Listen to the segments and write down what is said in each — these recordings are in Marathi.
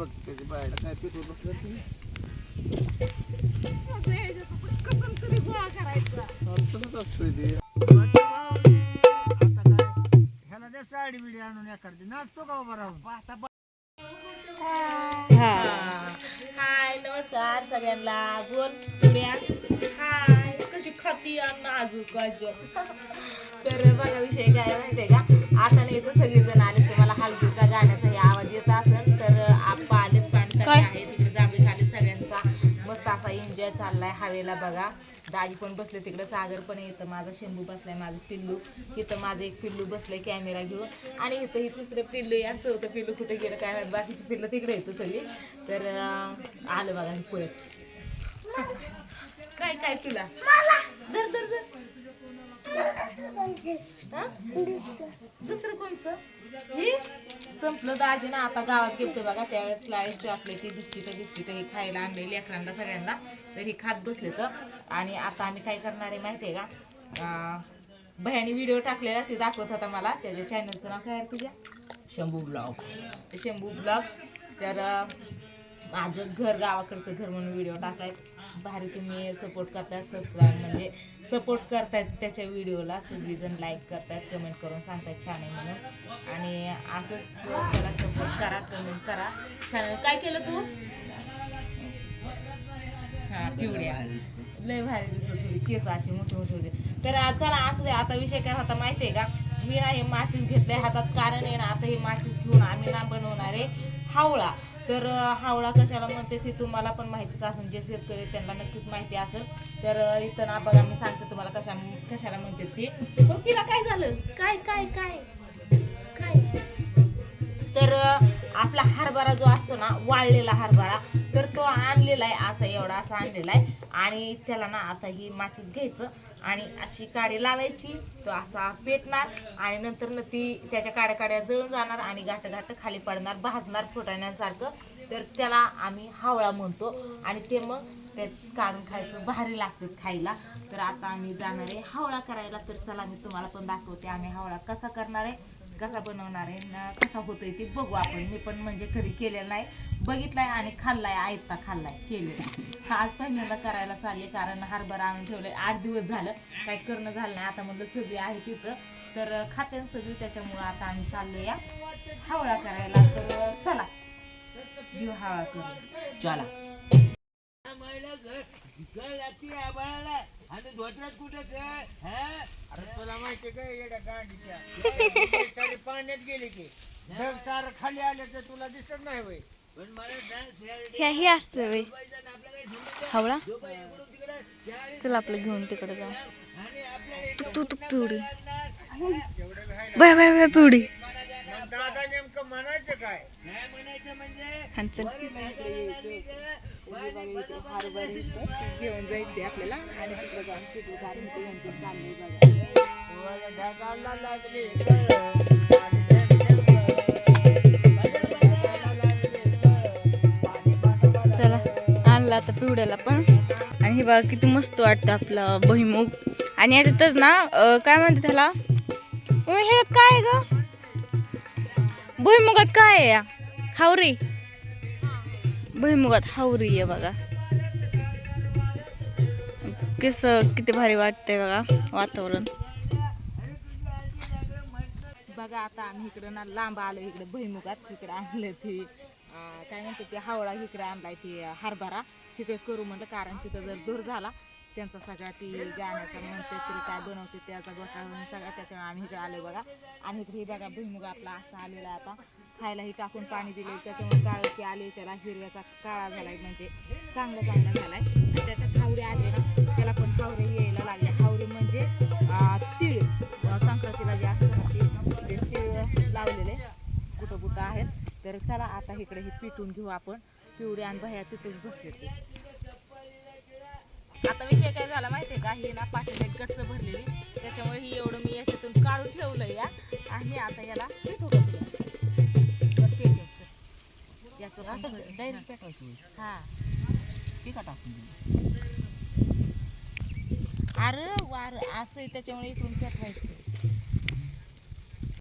बघ बायला काय बसलं तुम्ही तसंच ते ह्याला द्या साडी बिडी आणून एखादी नाचतो का उभा राहून हाय नमस्कार सगळ्यांना बोल पुण्या हाय कशी खाती नाजूक अजून तर बघा विषय काय माहितीये का? आता नाही तर सगळेजण आले. एन्जॉय चाललाय हवेला बघा. दाजी पण बसले तिकडे सागर पण येतं माझा शंभू बसलाय माझं पिल्लू. इथं माझं एक पिल्लू बसलंय कॅमेरा घेऊन. आणि इथं ही तिसरं पिल्लू या चौथं पिल्लू कुठे गेलं काय माहीत बाकीची पिल्लं तिकडे येतं सगळी. तर आलं बघा पळत काय काय तुला? धर धर धर? दुसरं कोणचं? हे? संपलं ना आता गावात गेलतो बघा त्यावेळेस स्लाईड चॉकलेटी बिस्किट बिस्किट हे खायला आणले लेकरांना सगळ्यांना. तर हे खात बसले तर. आणि आता आम्ही काय करणार आहे माहिती आहे का भयानी व्हिडिओ टाकलेला ते दाखवत होता मला. त्याच्या चॅनलचं नाव काय आहे तुझ्या? शंभू ब्लॉग. शंभू ब्लॉग्स. तर माझं घर गावाकडचं घर म्हणून व्हिडिओ टाकलाय. भारी तुम्ही सपोर्ट करताय सबस्क्राईब म्हणजे सपोर्ट करतायत त्याच्या व्हिडिओला सगळीजण लाईक करतायत कमेंट करून सांगतात छान आहे म्हणून. आणि असंच त्याला सपोर्ट करा कमेंट करा. छान काय केलं तू? हा पिवड्या लय भारी दिसत होती. केस अशी मोठे मोठे होते. तर चला असू दे. आता विषय काय होता माहिती आहे का? मी ना हे माचीस घेतले हातात. कारण आहे ना आता हे माचीस घेऊन आम्ही ना बनवणार आहे. हावळा. तर हावळा कशाला म्हणते ते तुम्हाला पण माहितीच असेल जे शेतकरी त्यांना नक्कीच माहिती असेल. तर इथं ना बघा मी सांगते तुम्हाला कशा कशाला म्हणते ते. पण तिला काय झालं? काय काय काय? काय? तर आपला हरभरा जो असतो ना वाळलेला हरभरा तर तो आणलेला आहे असा एवढा असा आणलेला आहे. आणि त्याला ना आता ही माचीस घ्यायचं आणि अशी काडी लावायची तो असा पेटणार आणि नंतर न ती त्याच्या काड्या काड्या जळून जाणार आणि घाट घाट खाली पडणार भाजणार फुटाण्यासारखं. तर त्याला आम्ही हावळा म्हणतो आणि ते मग ते काढून खायचं भारी लागतात खायला. तर आता आम्ही जाणार आहे हावळा करायला. तर चला मी तुम्हाला पण दाखवते आम्ही हावळा कसा करणार आहे. कसा बनवणार आहे ना कसा होतोय ते बघू आपण. मी पण म्हणजे कधी केलेलं नाही. बघितलाय आणि खाल्लाय आयता खाल्लाय केलेला हा आज पहिल्यांदा करायला चालले कारण हरभरा आणून ठेवलंय. आठ दिवस झालं काही करणं झालं नाही. आता म्हणलं सगळी आहे तिथं. तर खाते सगळी. त्याच्यामुळं आता आम्ही चाललो या. हावळा करायला. तर चला. घेऊ हावळा करून. चला. आणि धोत्रात कुठे अरे तुला माहिती काय येड्या गाडीच्या? साडी पाण्यात गेली की ढग सार खाली आले तर तुला दिसत नाही वय पण मला सांग, शेरडी ह्या. ही असतं वे काही हावळा? झोपा इकडून तिकडे, चाळीस चल आपलं घेऊन तिकडे जाऊ आणि आपल्याला तू तू तू पिवडी. बाय बाय बाय पिवडी. मग दादा नेमकं म्हणायचं काय? म्हणायचं म्हणजे? आणि चल. घेऊन जायचे आपल्याला. आणि तिकडे जाऊन तिकडे बघा. चला आता पिवड्याला पण. आणि हे बघा किती मस्त वाटतं आपलं भुईमुग. आणि याच्यातच ना काय म्हणते त्याला? हे काय आहे ग? भुईमुगात काय आहे या? हावरी भुईमुगात हावरी आहे बघा. कस किती भारी वाटतंय बघा वातावरण. बघा आता आम्ही इकडं ना लांब आलो इकडे भुईमुगात इकडे आणलं ते काय म्हणते ते हावळा इकडे आणलाय ते हरभरा. तिकडे करू म्हणलं कारण तिथं जर दूर झाला त्यांचा सगळा ती गाण्याचा म्हणते तरी काय बनवते त्याचा गोठा सगळा त्याच्यामुळे आम्ही इकडे आलो बघा. आणि इकडे हे बघा भुईमुग आपला असा आलेला आहे आता. खायलाही टाकून पाणी दिले. त्याच्यामुळे काळकी आले. त्याला हिरव्याचा काळा झालाय म्हणजे चांगला चांगला झालाय. आणि त्याच्या खावरे आले ना त्याला पण खावरे यायला लागले खावरे म्हणजे तीळ. संक्रांतीला जे असतं ना ते तीळ लावलेले. कुठं कुठं आहेत. तर चला आता इकडे हे पिटून घेऊ आपण. पिवळे आणि भया तिथेच बसले ते. आता विषय काय झाला माहितीये का? ही ना पाठीने गच्च भरलेली. त्याच्यामुळे ही एवढं मी याच्यातून काढून ठेवलं या. आणि आता याला पिठू याचं पण सगळं- हा. अरे वार असं आहे त्याच्यामुळे इथून पेटवायचं.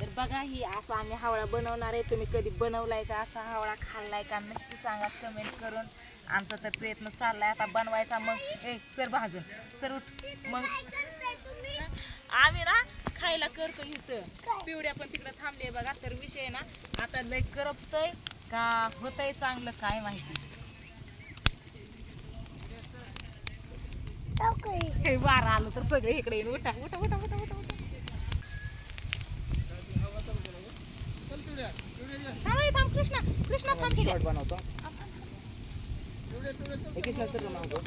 तर बघा ही असं आम्ही हावळा बनवणार आहे. तुम्ही कधी बनवलाय का? असा हावळा खाल्लाय का? नक्की सांगा कमेंट करून. आमचा तर प्रयत्न चाललाय. आता बनवायचा मग ए सर भाजून. सर उठ. मग आम्ही ना खायला करतो इथं. पिवड्या पण तिकडे थांबले बघा. तर विषय ना आता लय करपतय. का होतंय चांगलं काय माहिती? वारा आलं तर सगळे इकडे येईन उठा उठा उठा उठा उठा थांब कृष्णा कृष्णा थांब. बनवतो. एकच नंतर बनवतो.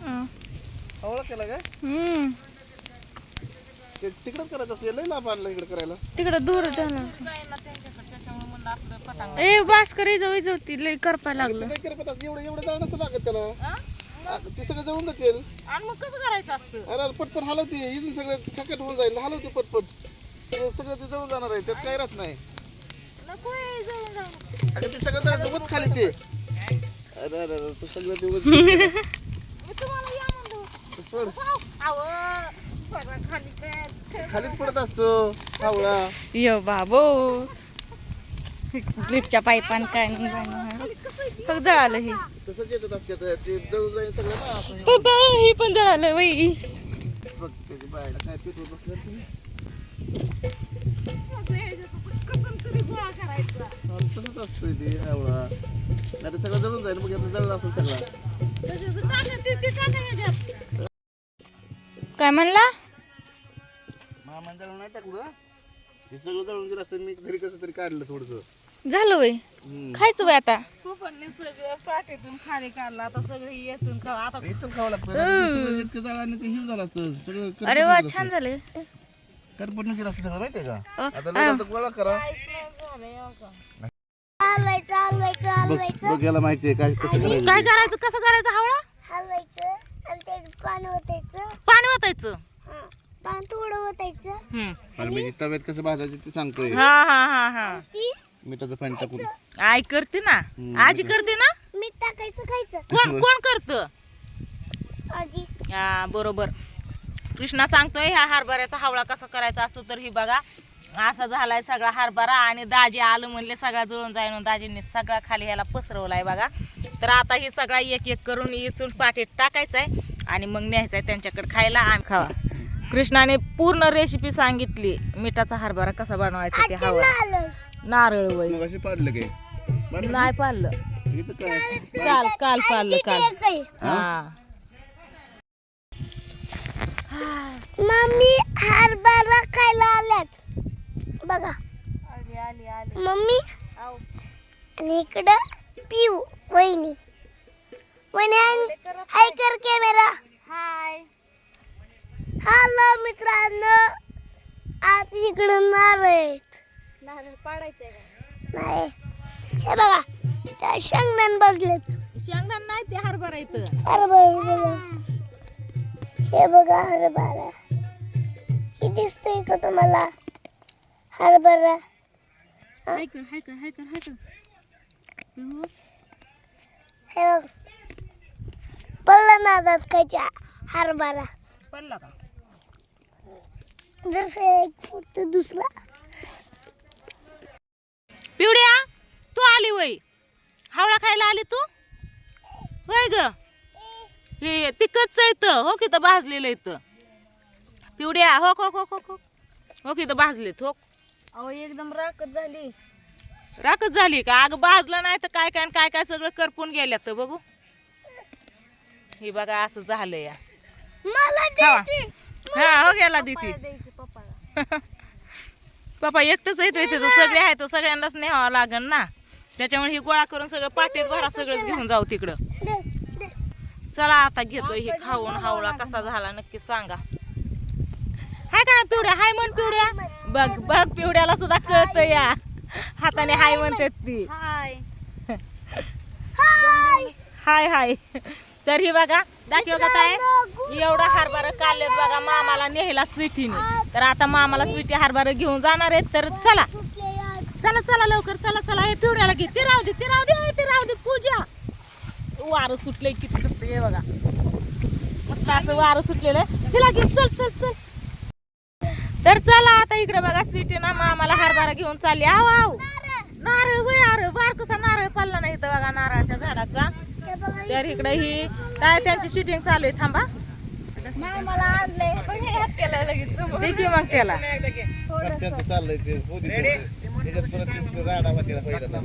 हं. आवळा केला काय हम्म. ते तिकडंच करायचं असतं लय लाभ आणलं इकडे करायला. तिकडं दूर झालं जाईन ना त्यांच्याकडे त्याच्यामुळे म्हणलं आपलं पटांग ए बास कर इजव इजवती लय करपाय लागलं. काय एवढं एवढं जाऊन असं लागत त्याला? आ, ते सगळं जातील आणि मग कसं करायचं असतं? अरे अरे पटपट हलवते. इथून सगळं खकट होऊन जाईल. हलवते पटपट. सगळं सगळं ते जळून जाणार आहे. त्यात काय राहत नाही. नको हे जळून जाऊन. अगं ते सगळं खाली ते. अरे अरे अरे ते सगळं ते उत मी तुम्हाला या म्हणतो. सोड. अहो सगळं खाली काय खालीच पडत असतो. आवळा यो बाबो. लिफ्टच्या पाईपान काय. फक्त जळालं हे. हे पण जळालं नाही सगळं जळून जाईल मग जळलं असेल सगळं. काय म्हणला? मामा जळून नाही टाकलं. हे सगळं जळून गेलं असतं मी घरी कसं तरी काढलं थोडस. झालं वय? खायचं वय आता? सगळं पाठीतून खाली काढला आता सगळं येचून खा आता इथं खावं लागतं. ना. ते सगळं इतकं जळालं ते हिव झालं असतं. सगळं अरे वा छान झालं करपट गेलं असतं सगळं माहितीये का? आता गोळा करा. काहीच नाही झालं का? हलवायचं हलवायचं बघ हलवायचं बघ याला माहितीये काय कसं करायचं. काय करायचं कसं करायचं हवळा? हलवायचं आणि ते पाणी ओतायचं. पाणी ओतायचं? हा. पाणी थोडं ओतायचं. हम्म. आणि म्हणजे तव्यात कसं भाजायचं ते सांगतोय. हा हा हा हा. ती मिठाचं पाणी टाकून आई करते ना. आजी करते ना? मीठ टाकायचं खायचं. कोण कोण करत? आजी. हा बरोबर. कृष्णा सांगतोय ह्या हरभऱ्याचा हवळा कसा करायचा असतो तर ही बघा. असा झालाय सगळा हरभरा आणि दाजी आलं म्हणले सगळा जळून जाईल म्हणून दाजींनी सगळा खाली ह्याला पसरवलाय बघा. तर आता ही सगळा एक एक करून इचून पाठीत टाकायचाय आणि मग न्यायचाय त्यांच्याकडे खायला आणि खावा. कृष्णाने पूर्ण रेसिपी सांगितली मिठाचा हरभरा कसा बनवायचा ते हवळा आलं. नारळ वय. मग असे पाडलं काय पाडलं? नाही इथं काय? काल काल पाळलं काल. हा? मम्मी हरभरा खायला आल्यात. बघा. मम्मी. आणि इकडं पिऊ वहिनी. वहिनी हाय कर कॅमेरा. हाय. हॅलो मित्रांनो आज इकडं नारळ आहेत. नारळ पाडायचंय नाही. हे बघा त्या शेंगदाण बसलेत शेंगदाण नाही ते हरभरा इथं. हरभरा बघा हे बघा हरभरा. हे दिसतंय का तुम्हाला? हरभरा. हाय कर हाय कर हाय कर हाय कर हे बघ. पडला नादात खायच्या हरभरा. पडला का? जर एक फूट तर दुसरा. पिवड्या तू आली वय. हावळा खायला आली तू? होय ग. हे तिकटच इथं. हो की भाजलेलं इथं. पिवड्या हो हो हो हो हो. हो की भाजलेत हो. अहो एकदम राखत झाली. राखच झाली का? अगं भाजलं नाही तर काय काय काय काय सगळं करपून गेल्यात तर बघू. हे बघा असं झालं या हा. हो गेला दिती पप्पा एकटंच येतो इथे तर सगळे आहेत तर सगळ्यांनाच न्यावं लागन ना. त्याच्यामुळे ही गोळा करून सगळं पाठीत भरा सगळंच घेऊन जाऊ तिकडं. चला आता घेतोय हे खाऊन हावळा कसा झाला नक्की सांगा. हाय का पिवड्या? हाय म्हण पिवड्या. बघ बघ पिवड्याला सुद्धा कळत या. हाताने हाय म्हणतात ती. हाय. हाय तर ही बघा दाखव का काय एवढा बघा मामाला नेहला स्वीटीने. तर आता मामाला स्वीटी हरभरा घेऊन जाणार आहेत. तर चला. चला चला लवकर चला चला. हे पिवड्याला घे. ते राहू दे ते राहू दे ते राहू दे पूजा. वारं सुटलंय किती कसं हे बघा. मस्त असं वारं सुटलेलं आहे. तिला घे चल चल चल. तर चला आता इकडे बघा स्वीटी ना मामाला हरभरा घेऊन चालली. आव आव. नारळ होय अरे बारकसा नारळ पडला नाही इथं बघा नारळाच्या झाडाचा. तर इकडे ही काय त्यांची शूटिंग चालू आहे थांबा. नाही मला आणलंय. पण हे हात केलं लगेच समोर. दे की मग त्याला. रस्त्याचं चाललंय ते मोदी त्याच्यात परत ते राडा पहिला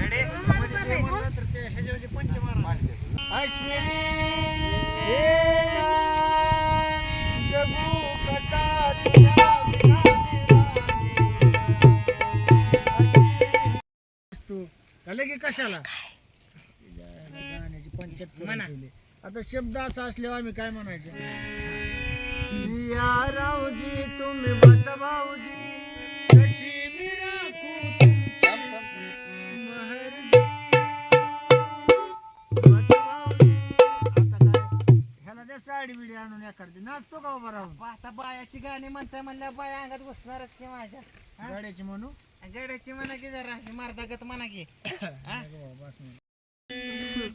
रेडी मध्ये जे म्हणलं तर ते ह्याच्यावरचे पंच मारा अश्विनी हे जगू कसा तुझ्या तू झालं की कशाला पंचायत म्हणा. आता शब्द असा असल्यावर आम्ही काय म्हणायचं? या रावजी तुम्ही बसा भाऊजी. कशी मी राखू तुमची महरजी. बसा भाऊजी. आता काय? ह्याला द्या साडी बिडी आणून एखादी. नाचतो का उभा राहून? आता बायाची गाणी म्हणताय म्हणल्या बाया अंगात बसणारच की माझ्या. गाड्याची म्हणू? गड्याची म्हणा की जरा अशी मारदागत म्हणा की.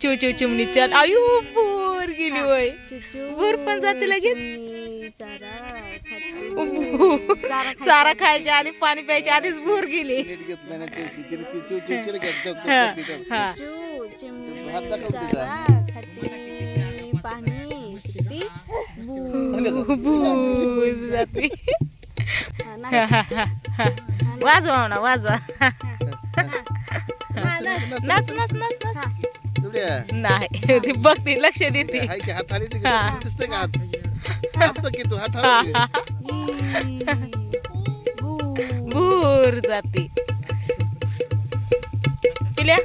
चू चू चिमणीच्या आयु बोर गेली वय. बोर पण जाते लगेच. चारा खायच्या आधी पाणी प्यायच्या आधीच बोर गेली. चिव चिव जाते. वाजवा म्हणा वाजवा. नाच नाच नाच नाच. नाही ती बघते लक्ष देते हाय की हात हाली ती हा. दिसतंय का? हात हात बघ की तू हात हालवते. भूर जाते. पिल्या?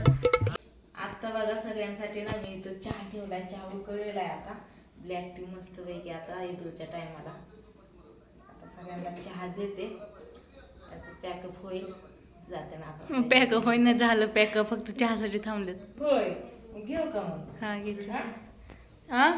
आता बघा सगळ्यांसाठी ना मी इथं चहा ठेवलाय चहा उकळलेला आहे आता. ब्लॅक टी मस्त पैकी आता ईदूच्या टायमाला आता सगळ्यांना चहा देते. त्याचं पॅकअप होईल. जाते ना आपण पॅकअप होईना झालं पॅकअप फक्त चहासाठी थांबलेत. होय. घेऊ का मग? हा घ्यायचं हा? हा?